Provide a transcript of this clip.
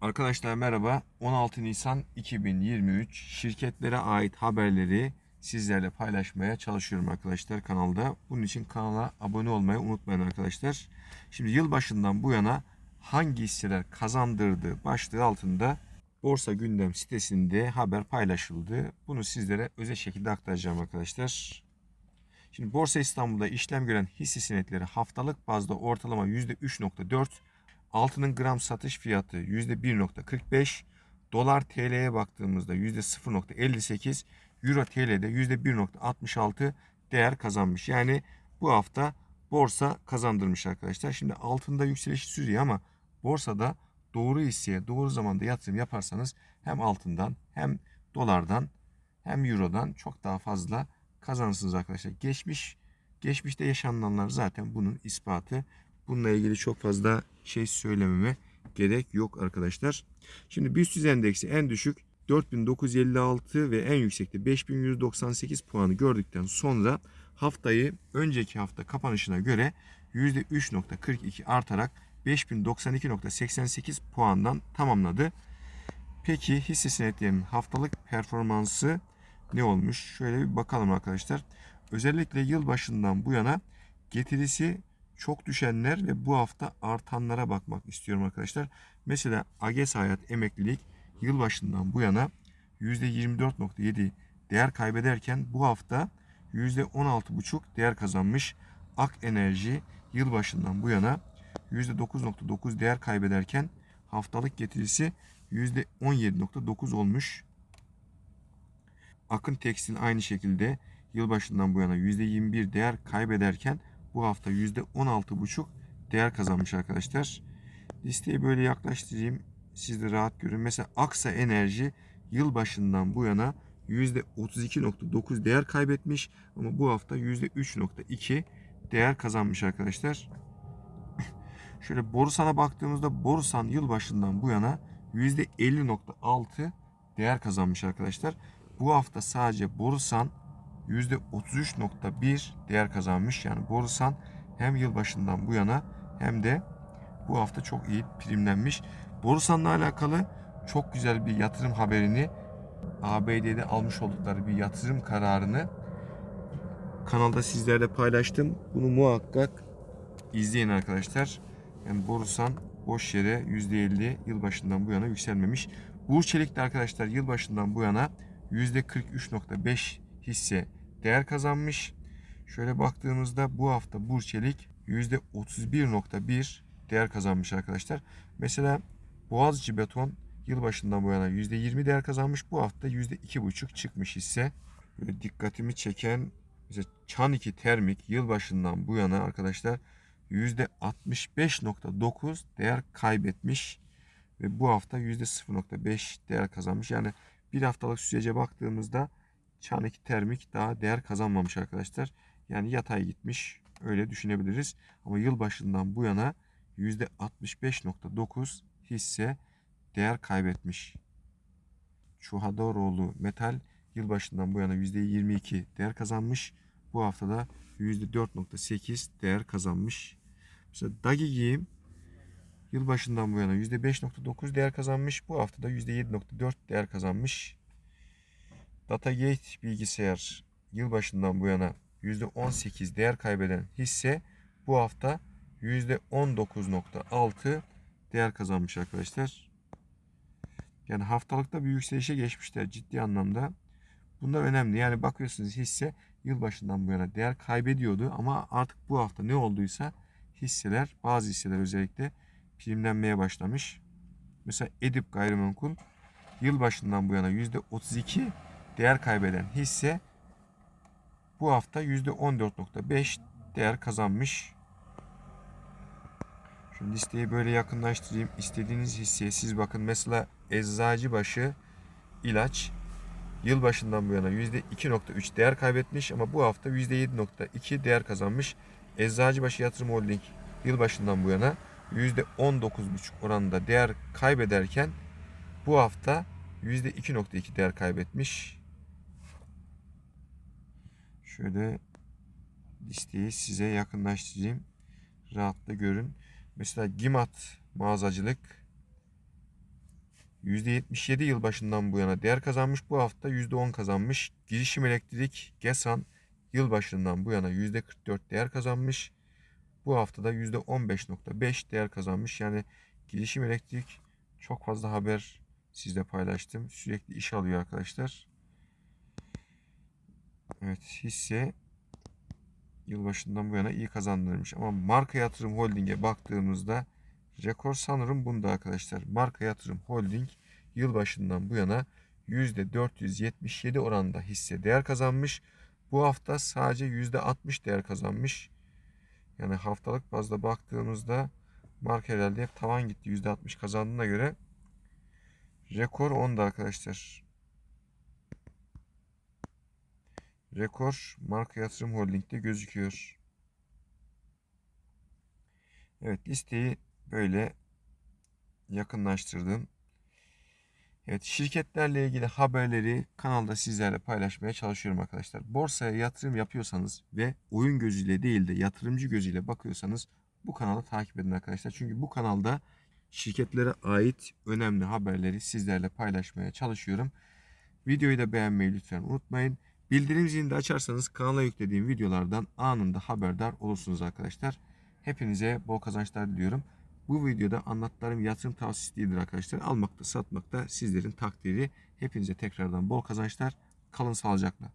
Arkadaşlar merhaba. 16 Nisan 2023 şirketlere ait haberleri sizlerle paylaşmaya çalışıyorum arkadaşlar kanalda. Bunun için kanala abone olmayı unutmayın arkadaşlar. Şimdi yılbaşından bu yana hangi hisseler kazandırdı başlığı altında Borsa Gündem sitesinde haber paylaşıldı. Bunu sizlere özel şekilde aktaracağım arkadaşlar. Şimdi Borsa İstanbul'da işlem gören hisse senetleri haftalık bazda ortalama %3.4 Altının gram satış fiyatı %1.45. Dolar TL'ye baktığımızda %0.58. Euro TL'de %1.66 değer kazanmış. Yani bu hafta borsa kazandırmış arkadaşlar. Şimdi altında yükseliş sürüyor ama borsada doğru hisseye doğru zamanda yatırım yaparsanız hem altından hem dolardan hem eurodan çok daha fazla kazanırsınız arkadaşlar. Geçmiş geçmişte yaşananlar zaten bunun ispatı. Bununla ilgili çok fazla şey söylememe gerek yok arkadaşlar. Şimdi BIST endeksi en düşük 4956 ve en yüksekte 5198 puanı gördükten sonra haftayı önceki hafta kapanışına göre %3.42 artarak 5092.88 puandan tamamladı. Peki hisse senetlerinin haftalık performansı ne olmuş? Şöyle bir bakalım arkadaşlar. Özellikle yıl başından bu yana getirisi çok düşenler ve bu hafta artanlara bakmak istiyorum arkadaşlar. Mesela AGES Hayat Emeklilik yılbaşından bu yana %24.7 değer kaybederken bu hafta %16.5 değer kazanmış. Ak Enerji yılbaşından bu yana %9.9 değer kaybederken haftalık getirisi %17.9 olmuş. Akın Tekstil aynı şekilde yılbaşından bu yana %21 değer kaybederken bu hafta %16,5 değer kazanmış arkadaşlar. Listeyi böyle yaklaştırayım. Siz de rahat görün. Mesela Aksa Enerji yılbaşından bu yana %32.9 değer kaybetmiş ama bu hafta %3.2 değer kazanmış arkadaşlar. Şöyle Borusan'a baktığımızda Borusan yılbaşından bu yana %50.6 değer kazanmış arkadaşlar. Bu hafta sadece Borusan %33.1 değer kazanmış. Yani Borusan hem yılbaşından bu yana hem de bu hafta çok iyi primlenmiş. Borusan'la alakalı çok güzel bir yatırım haberini ABD'de almış oldukları bir yatırım kararını kanalda sizlerle paylaştım. Bunu muhakkak izleyin arkadaşlar. Yani Borusan boş yere %50 yılbaşından bu yana yükselmemiş. Burçelik de arkadaşlar yılbaşından bu yana %43.5 hisse değer kazanmış. Şöyle baktığımızda bu hafta Burçelik %31.1 değer kazanmış arkadaşlar. Mesela Boğaziçi Beton yılbaşından bu yana %20 değer kazanmış. Bu hafta %2.5 çıkmış hisse. Böyle dikkatimi çeken mesela Çaniki Termik yılbaşından bu yana arkadaşlar %65.9 değer kaybetmiş ve bu hafta %0.5 değer kazanmış. Yani bir haftalık sürece baktığımızda Çaneki Termik daha değer kazanmamış arkadaşlar. Yani yatay gitmiş öyle düşünebiliriz. Ama yılbaşından bu yana %65.9 hisse değer kaybetmiş. Çuhadoroğlu Metal yılbaşından bu yana %22 değer kazanmış. Bu haftada %4.8 değer kazanmış. Mesela Dagi Giyim yılbaşından bu yana %5.9 değer kazanmış. Bu haftada %7.4 değer kazanmış. Datagate bilgisayar yılbaşından bu yana %18 değer kaybeden hisse bu hafta %19.6 değer kazanmış arkadaşlar. Yani haftalıkta bir yükselişe geçmişler ciddi anlamda. Bunlar önemli. Yani bakıyorsunuz hisse yılbaşından bu yana değer kaybediyordu ama artık bu hafta ne olduysa hisseler bazı hisseler özellikle primlenmeye başlamış. Mesela Edip Gayrimenkul yılbaşından bu yana %32 değer kaybeden hisse bu hafta %14.5 değer kazanmış. Şu listeyi böyle yakınlaştırayım. İstediğiniz hisseye siz bakın. Mesela Eczacıbaşı ilaç yılbaşından bu yana %2.3 değer kaybetmiş ama bu hafta %7.2 değer kazanmış. Eczacıbaşı Yatırım Holding yılbaşından bu yana %19.5 oranında değer kaybederken bu hafta %2.2 değer kaybetmiş. Şöyle listeyi size yakınlaştırayım. Rahatla görün. Mesela Gimat mağazacılık %77 yılbaşından bu yana değer kazanmış. Bu hafta %10 kazanmış. Girişim Elektrik GESAN yılbaşından bu yana %44 değer kazanmış. Bu haftada %15.5 değer kazanmış. Yani Girişim Elektrik çok fazla haber sizle paylaştım. Sürekli iş alıyor arkadaşlar. Evet hisse yılbaşından bu yana iyi kazandırmış. Ama marka yatırım holdinge baktığımızda rekor sanırım bunda arkadaşlar. Marka yatırım holding yılbaşından bu yana %477 oranında hisse değer kazanmış. Bu hafta sadece %60 değer kazanmış. Yani haftalık bazda baktığımızda marka herhalde hep tavan gitti. %60 kazandığına göre rekor onda arkadaşlar. Rekor marka yatırım holdingde gözüküyor. Evet listeyi böyle yakınlaştırdım. Evet şirketlerle ilgili haberleri kanalda sizlerle paylaşmaya çalışıyorum arkadaşlar. Borsaya yatırım yapıyorsanız ve oyun gözüyle değil de yatırımcı gözüyle bakıyorsanız bu kanalı takip edin arkadaşlar. Çünkü bu kanalda şirketlere ait önemli haberleri sizlerle paylaşmaya çalışıyorum. Videoyu da beğenmeyi lütfen unutmayın. Bildirim zilini de açarsanız kanala yüklediğim videolardan anında haberdar olursunuz arkadaşlar. Hepinize bol kazançlar diliyorum. Bu videoda anlattıklarım yatırım tavsiyesi değildir arkadaşlar. Almakta satmakta sizlerin takdiri. Hepinize tekrardan bol kazançlar. Kalın sağlıcakla.